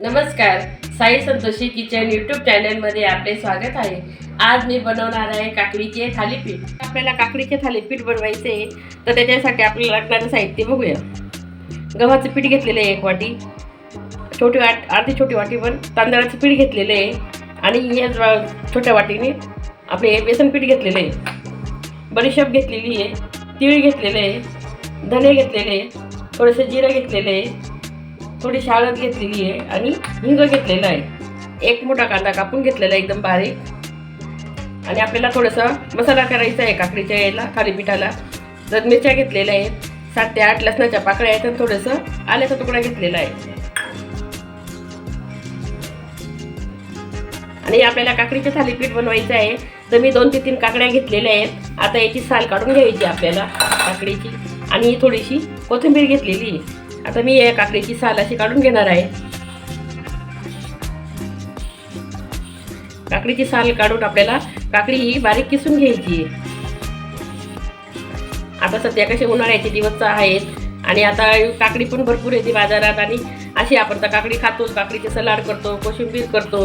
नमस्कार Sai Santoshi kitchen YouTube चॅनलमध्ये आपले स्वागत आहे. आज मी बनवणार आहे काकडीचे थालीपीठ. आपल्याला काकडीचे थालीपीठ बनवायचे आहे, तर त्याच्यासाठी आपल्याला लागणारं साहित्य बघूया. गव्हाचं पीठ घेतलेलं आहे एक वाटी छोटी वाट अर्धी छोटी वाटीवर तांदळाचं पीठ घेतलेलं आहे आणि या छोट्या वाटीने आपले बेसन पीठ घेतलेलं आहे. बडीशेप घेतलेली आहे तीळ घेतलेले आहे धने घेतलेले आहे थोडंसं जिरं घेतलेलं आहे थोडी हळद घेतलेली आहे आणि हिंग घेतलेलं आहे. एक मोठा कांदा कापून घेतलेला आहे एकदम बारीक. आणि आपल्याला थोडंसं मसाला करायचा आहे काकडीच्या याला थालीपीठाला. जर मिरच्या घेतलेल्या आहेत सात ते आठ लसणाच्या पाकळ्या आहेत आणि थोडंसं आल्याचा तुकडा घेतलेला आहे. आणि आपल्याला काकडीचे थालीपीठ बनवायचं आहे तर मी दोन ते तीन काकड्या घेतलेल्या आहेत. आता याची साल काढून घ्यायची आपल्याला काकडीची. आणि थोडीशी कोथिंबीर घेतलेली आहे. आता मी या काकडीची साल अशी काढून घेणार आहे. काकडीची साल काढून आपल्याला काकडी ही बारीक किसून घ्यायची आहे. आता सध्या कसे उन्हाळ्याचे दिवस आहेत आणि आता काकडी पण भरपूर येते बाजारात आणि अशी आपण तर काकडी खातोच काकडीचे सलाड करतो कोशिंबीर करतो.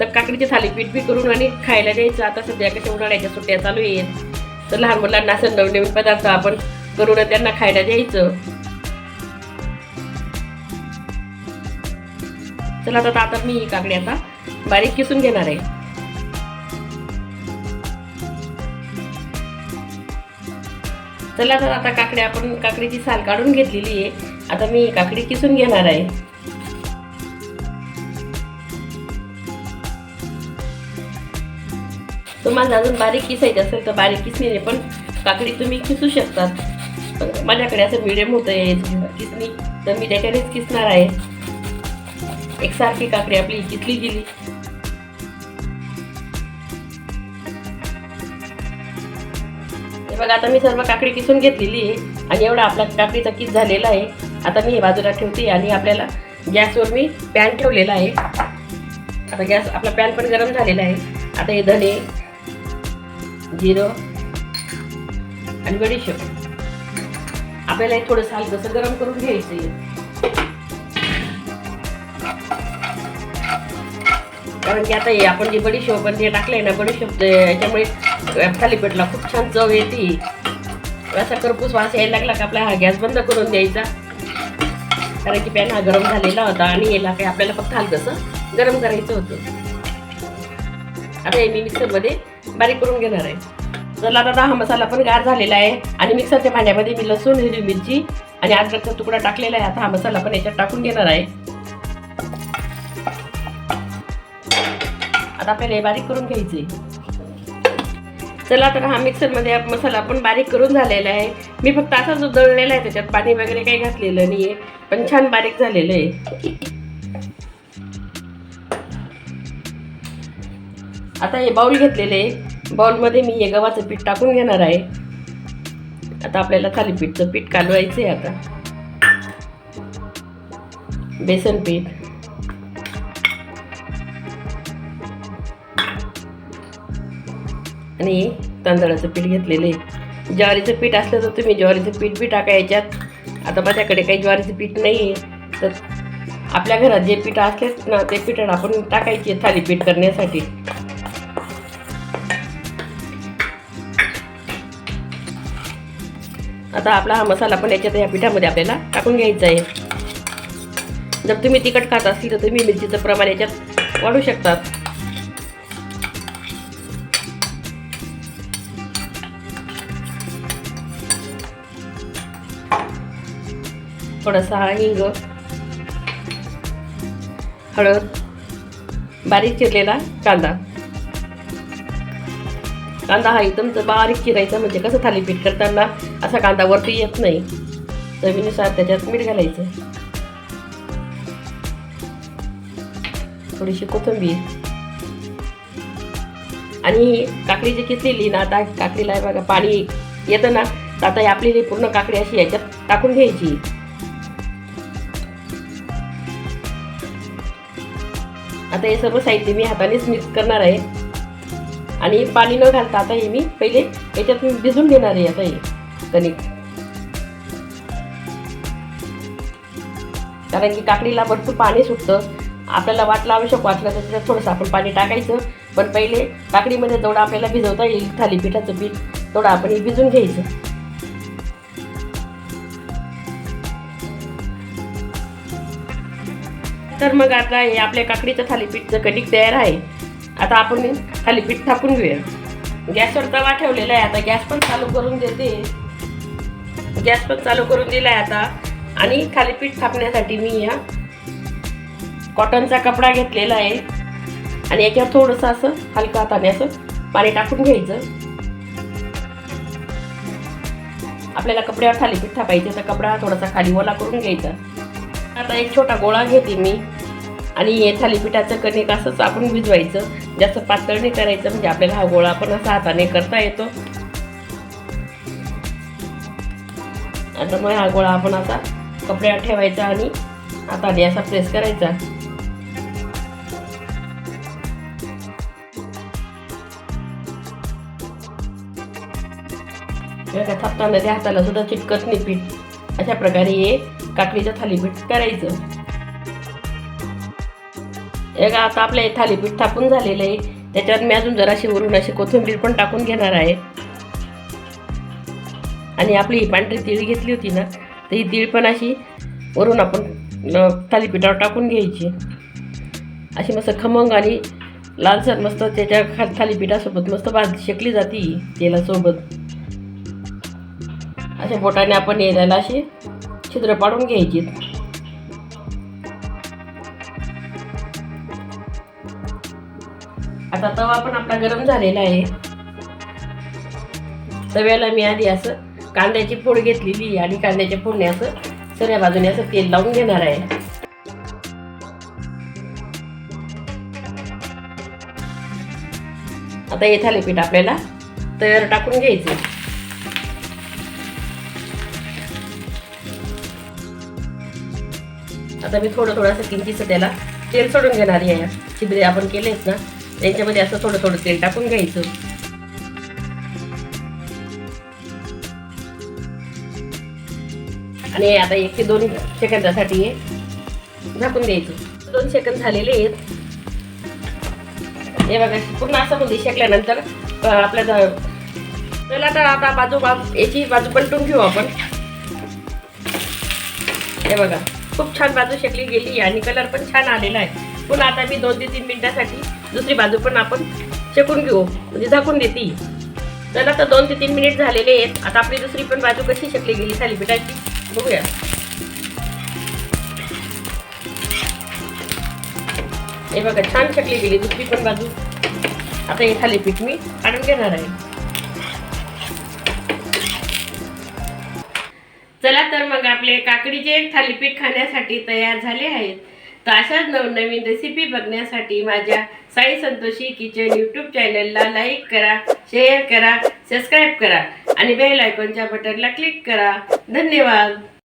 तर काकडीचे थालीपीठ बी करून आणि खायला द्यायचं. आता सध्या कशा उन्हाळ्याच्या सुट्ट्या चालू आहेत. तर लहान मुलांना असं नवनवीन पदार्थ आपण करून त्यांना खायला द्यायचं. चला आता आता मी ही काकडी आता बारीक किसून घेणार आहे. चला तर आता काकडी आपण काकडीची साल काढून घेतलेली आहे. आता मी काकडी किसून घेणार आहे. तुम्हाला अजून बारीक किसायचं असेल तर बारीक किसणीने पण काकडी तुम्ही किसू शकतात. माझ्याकडे असं मिडियम होतं आहे किसणी तर मी त्याच्यानेच किसणार आहे. एकसारखी काकडी आपली कितली गेली. बघा आता मी सर्व काकडी किसून घेतलेली आहे आणि एवढा आपला काकडीचा किस झालेला आहे. आता मी हे बाजूला ठेवते आणि आपल्याला गॅसवर मी पॅन ठेवलेला आहे. आता गॅस आपला पॅन पण गरम झालेला आहे. आता हे धने जिरं आणि बडीशेप. आपल्याला हे थोडंसं हलकंसं गरम करून घ्यायचं आहे कारण की आता हे आपण जे बडीशेप पण हे टाकले ना बडीशेप याच्यामुळे थालीपीठला खूप छान चव येते. असा करपूस वास यायला लागला का आपला हा गॅस बंद करून द्यायचा. कारण की पॅन हा गरम झालेला होता आणि याला काही आपल्याला फक्त हलकंसं गरम करायचं होतं. आता हे मी मिक्सरमध्ये बारीक करून घेणार आहे. चला दादा हा मसाला पण गार झालेला आहे. आणि मिक्सरच्या भांड्यामध्ये मी लसूण हिरवी मिरची आणि अद्रकचा तुकडा टाकलेला आहे. आता हा मसाला पण याच्यात टाकून घेणार आहे. आता आपल्याला हे बारीक करून घ्यायचे चला तर हा मिक्सरमध्ये मसाला आपण बारीक करून झालेला आहे. मी फक्त असाच दळलेला आहे त्याच्यात पाणी वगैरे काही घातलेलं नाही आहे पण छान बारीक झालेलं आहे. आता हे बाउल घेतलेले आहे. बाउलमध्ये मी हे गव्हाचं पीठ टाकून घेणार आहे. आता आपल्याला थालीपीठचं पीठ कालवायचं आहे आता. बेसन पीठ. आणि तांदळाचं पीठ घेतलेलं आहे. ज्वारीचं पीठ असलं तर तुम्ही ज्वारीचं पीठ बी टाका याच्यात. आता माझ्याकडे काही ज्वारीचं पीठ नाही आहे तर आपल्या घरात जे पीठ असलेच ना ते पीठ आपण टाकायचे थालीपीठ करण्यासाठी. आता आपला हा मसाला पण याच्यात या पिठामध्ये आपल्याला टाकून घ्यायचा आहे. जर तुम्ही तिखट खात असतील तर तुम्ही मिरचीचं प्रमाण याच्यात वाढू शकतात. थोडासा हिंग हळद बारीक चिरलेला कांदा. कांदा हा एकदम बारीक चिरायचा म्हणजे कसं थालीपीठ करताना असा कांदा वरती येत नाही. चवीनुसार त्याच्यात मीठ घालायचं. थोडीशी कोथिंबीर. आणि काकडी जी किसलेली ना आता काकडीला बघा पाणी येतं ना तर आता आपली पूर्ण काकडी अशी याच्यात टाकून घ्यायची. आता हे सर्व साहित्य मी हातानेच मिक्स करणार आहे. आणि पाणी न घालता आता हे मी पहिले याच्यात मी भिजून घेणार आहे आता हे कणिक. कारण की काकडीला भरपूर पाणी सुटतं. आपल्याला वाटलं आवश्यक वाटलं तर त्याच्यात थोडंसं आपण पाणी टाकायचं. पण पहिले काकडीमध्ये जेवढं आपल्याला भिजवता येईल थालीपीठाचं पीठ. तेवढं आपण हे भिजून घ्यायचं. तर मग आता हे आपल्या काकडीचं थालीपीठचं कणिक तयार आहे आता आपण थालीपीठ थापून घेऊया. गॅसवर तवा ठेवलेला आहे आता. गॅस पण चालू करून देते. गॅस पण चालू करून दिला आहे आता. आणि थालीपीठ थापण्यासाठी मी या कॉटनचा कपडा घेतलेला आहे. आणि याच्यावर थोडंसं असं हलका हाताने असं पाणी टाकून घ्यायचं. आपल्याला कपड्यावर थालीपीठ थापायचं तर कपडा थोडासा खाली ओला करून घ्यायचा. आता एक छोटा गोळा घेते मी. आणि हे थालीपीठाचं कणिक असंच आपण भिजवायचं. जास्त पातळ नाही करायचं म्हणजे आपल्याला हा गोळा पण असा हाताने करता येतो. आता मग हा गोळा आपण असा कपड्यावर ठेवायचा आणि हाताने असा प्रेस करायचा. थापताना त्या हाताला सुद्धा चिटकत नाही पीठ. अशा प्रकारे हे काकडीच्या थालीपीठ करायचं. एक आता आपलं हे थालीपीठ थापून झालेलं आहे. त्याच्यात मी अजून जराशी वरून अशी कोथिंबीर पण टाकून घेणार आहे. आणि आपली ही पांढरी तीळ घेतली होती ना तर ही तीळ पण अशी वरून आपण थालीपीठावर टाकून घ्यायची. अशी मस्त खमंग आणि लालसर मस्त त्याच्या खा थालीपीठासोबत मस्त भाजी शेकली जाती तेलासोबत. अशा बोटाने आपण यायला अशी. छिद्र पाडून घ्यायची. आता तवा पण आपला गरम झालेला आहे. तव्याला मी आधी असं कांद्याची फोड घेतलेली आणि कांद्याच्या फोडणे असं सगळ्या बाजूने असं तेल लावून घेणार आहे. आता हे थालीपीठ आपल्याला तव्यावर टाकून घ्यायचं आता मी थोडं थोडं असं किंचित त्याला तेल सोडून घेणार आहे. छिद्रे आपण केलेत ना त्यांच्यामध्ये असं थोडं थोडं तेल टाकून घ्यायचं. आणि आता एक ते दोन सेकंदासाठी हे झाकून द्यायचं. दोन सेकंद झालेले आहेत. हे बघा पूर्ण असं म्हणजे शेकल्यानंतर आपल्या ज- तर आता बाजू बाजू याची बाजू पलटून घेऊ आपण. हे बघा. खूप छान बाजू शेकली गेली आणि कलर पण छान आलेला आहे. पुन्हा आता मी दोन ते तीन मिनिटासाठी दुसरी बाजू पण आपण शेकून घेऊ म्हणजे झाकून देते. तर आता दोन ते तीन मिनिट झालेले आहेत. आता आपली दुसरी पण बाजू कशी शेकली गेली थालीपीठाची बघूया. हे बघा छान शेकली गेली दुसरी पण बाजू. आता हे थालीपीठ मी काढून घेणार आहे. चला तर मग आपले काकडीचे थालीपीठ खाण्यासाठी तयार झाले आहेत. तर अशाच नवनवीन रेसिपी बघण्यासाठी माझ्या साई संतोषी किचन यूट्यूब चॅनलला लाईक करा शेअर करा सबस्क्राईब करा आणि बेल आयकॉनच्या बटनला क्लिक करा. धन्यवाद.